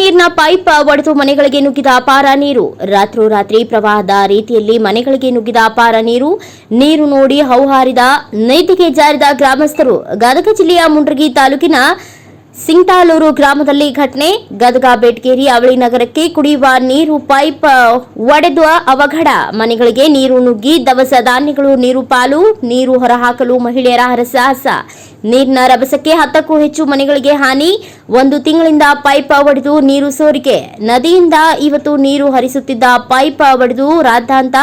ನೀರಿನ ಪೈಪ್ ಒಡೆದು ಮನೆಗಳಿಗೆ ನುಗ್ಗಿದ ಅಪಾರ ನೀರು. ರಾತ್ರೋರಾತ್ರಿ ಪ್ರವಾಹದ ರೀತಿಯಲ್ಲಿ ಮನೆಗಳಿಗೆ ನುಗ್ಗಿದ ಅಪಾರ ನೀರು. ನೀರು ನೋಡಿ ಹೌಹಾರಿದ ನೈತಿಗೆ ಜಾರಿದ ಗ್ರಾಮಸ್ಥರು. ಗದಗ ಜಿಲ್ಲೆಯ ಮುಂಡ್ರಗಿ ತಾಲೂಕಿನ ಸಿಂಗ್ತಾಲೂರು ಗ್ರಾಮದಲ್ಲಿ ಘಟನೆ. ಗದಗ ಬೆಟ್ಗೇರಿ ಅವಳಿ ನಗರಕ್ಕೆ ಕುಡಿಯುವ ನೀರು ಪೈಪ್ ಒಡೆದು ಅವಘಡ. ಮನೆಗಳಿಗೆ ನೀರು ನುಗ್ಗಿ ದವಸ ಧಾನ್ಯಗಳು, ನೀರು ಪಾಲು, ನೀರು ಹೊರಹಾಕಲು ಮಹಿಳೆಯರ ಹರಸಾಹಸ. ನೀರಿನ ರಭಸಕ್ಕೆ ಹತ್ತಕ್ಕೂ ಹೆಚ್ಚು ಮನೆಗಳಿಗೆ ಹಾನಿ. ಒಂದು ತಿಂಗಳಿಂದ ಪೈಪ್ ಒಡೆದು ನೀರು ಸೋರಿಕೆ. ನದಿಯಿಂದ ಇವತ್ತು ನೀರು ಹರಿಸುತ್ತಿದ್ದ ಪೈಪ್ ಒಡೆದು ರಾದ್ದಾಂತ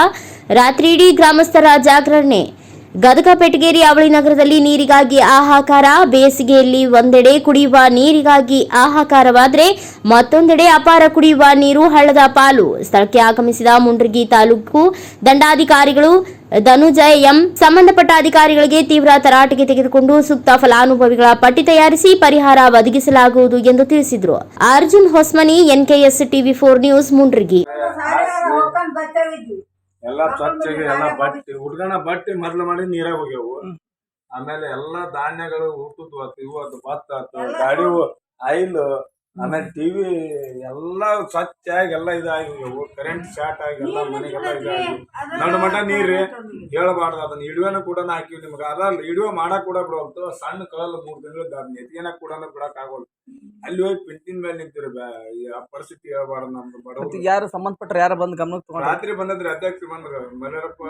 ರಾತ್ರಿಯಿಡೀ ಗ್ರಾಮಸ್ಥರ ಜಾಗರಣೆ. ಗದಗ ಪೆಟಗೇರಿ ಅವಳಿ ನಗರದಲ್ಲಿ ನೀರಿಗಾಗಿ ಆಹಾಕಾರ ಬೇಸಿಗೆಯಲ್ಲಿ ಒಂದೆಡೆ ಕುಡಿಯುವ ನೀರಿಗಾಗಿ ಆಹಾಕಾರವಾದರೆ ಮತ್ತೊಂದೆಡೆ ಅಪಾರ ಕುಡಿಯುವ ನೀರು ಹಳ್ಳದ ಪಾಲು. ಸ್ಥಳಕ್ಕೆ ಆಗಮಿಸಿದ ಮುಂಡ್ರಗಿ ತಾಲೂಕು ದಂಡಾಧಿಕಾರಿಗಳು ಧನುಜಯ ಎಂ. ಸಂಬಂಧಪಟ್ಟ ಅಧಿಕಾರಿಗಳಿಗೆ ತೀವ್ರ ತರಾಟೆಗೆ ತೆಗೆದುಕೊಂಡು ಸೂಕ್ತ ಫಲಾನುಭವಿಗಳ ಪಟ್ಟಿ ತಯಾರಿಸಿ ಪರಿಹಾರ ಒದಗಿಸಲಾಗುವುದು ಎಂದು ತಿಳಿಸಿದರು. Arjun Hosmani, NKS TV four news, Mundargi. ಎಲ್ಲಾ ಸ್ವಚ್ಛಗೆ ಎಲ್ಲಾ ಬಟ್ಟಿ ಹುಡ್ಗನ ಬಟ್ಟೆ ಮೊದ್ಲು ಮಾಡಿ ನೀರಾಗ ಹೋಗ್ಯವು. ಆಮೇಲೆ ಎಲ್ಲಾ ಧಾನ್ಯಗಳು ಊಟದ್ದು ಆತು ಇವು ಆತು ಭತ್ತ ಆತು ಗಾಡಿ ಆಯಿಲ್ ಆಮೇಲೆ ಟಿವಿ ಎಲ್ಲಾ ಸ್ವಚ್ಛಾಗಿ ಎಲ್ಲ ಇದಾಗಿ ಹೋಗ್ಯಾವು ಕರೆಂಟ್ ಶಾರ್ಟ್ ಆಗಿ ಎಲ್ಲ ಮನೆಗೆಲ್ಲ ಇದಾಗಿ. ನಡು ಮಟ್ಟ ನೀರು ಹೇಳಬಾರ್ದು ಅದನ್ನ ಇಡುವೆನ ಕೂಡ ಹಾಕಿವಿ ನಿಮ್ಗೆ ಅದಲ್ಲ ಇಡುವೆ ಮಾಡಕ್ ಕೂಡ ಬಿಡೋದು ಸಣ್ಣ ಕಳಲ್ ಮೂರ್ ತಿಂಗಳು ಎತ್ತಿಗೆನ ಕೂಡ ಬಿಡಕ್ ಆಗೋಲ್ಲ. ಅಲ್ಲಿ ಹೋಗಿ ಪಿಂಟಿನ ಮೇಲೆ ನಿಂತಿರಿ ಆ ಪರಿಸ್ಥಿತಿ ಹೇಳ್ಬಾರ್ದು ನಮ್ದು ಬಡವರು. ಯಾರು ಸಂಬಂಧಪಟ್ಟ ಯಾರು ಬಂದು ಗಮನಕ್ಕೆ ರಾತ್ರಿ ಬಂದದ್ರಿ ಅಧ್ಯಕ್ಷ ಬಂದ್ರ ಮನೆಯರಪ್ಪ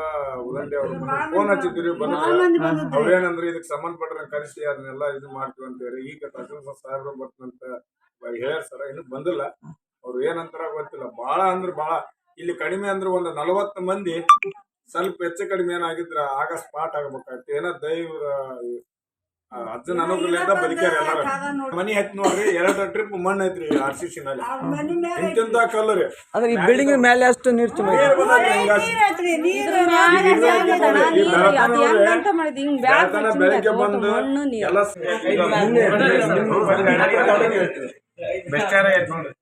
ಉದಂಡೆ ಅವ್ರು ಫೋನ್ ಹಚ್ಚಿದ್ರಿ ಬಂದ್ರ. ಅವ್ರೇನಂದ್ರೆ ಇದಕ್ಕೆ ಸಂಬಂಧಪಟ್ಟ ಕರೆಸಿ ಅದನ್ನೆಲ್ಲ ಇದು ಮಾಡ್ತೀವಿ ಅಂತ ಹೇಳಿ ಈಗ ತಹಸೀಲ್ದಾರ್ ಸಾಹೇಬ್ರು ಬರ್ತಂತ ಹೇಳ್ಯಾರ ಸರ ಇನ್ನು ಬಂದಿಲ್ಲ. ಅವ್ರು ಏನಂತಾರ ಗೊತ್ತಿಲ್ಲ. ಬಾಳ ಅಂದ್ರೆ ಬಾಳ ಇಲ್ಲಿ ಕಡಿಮೆ ಅಂದ್ರೆ ಒಂದು ನಲವತ್ತು ಮಂದಿ ಸ್ವಲ್ಪ ಹೆಚ್ಚು ಕಡಿಮೆ ಏನಾಗಿದ್ರ ಆಗ ಸ್ಪಾಟ್ ಆಗ್ಬೇಕಾಯ್ತು. ಏನೋ ದೈವ ಅಜ್ಜನ ಅನುಗ್ರಹದಿಂದ ಬದುಕ್ಯಾರ ಎಲ್ಲಾರ. ಮನಿ ಹತ್ತಿ ನೋಡ್ರಿ ಎರಡು ಟ್ರಿಪ್ ಮಣ್ಣು ಐತ್ರಿ ಆರ್ ಸಿ ಸಿ ನಲ್ಲಿ. ಅವ್ರ ಮನಿ ಮೇಲೆ ಎಂತೆಂತ ಕಲ್ಲು ರೀ. ಅಂದ್ರೆ ಈ ಬಿಲ್ಡಿಂಗ್ ಮೇಲೆ ಅಷ್ಟು ನೀರು ತುಂಬ ಬೆಳಗ್ಗೆ ಬಂದು ಎಲ್ಲ ಬೆಸ್ಟಾರ ನೋಡಿ.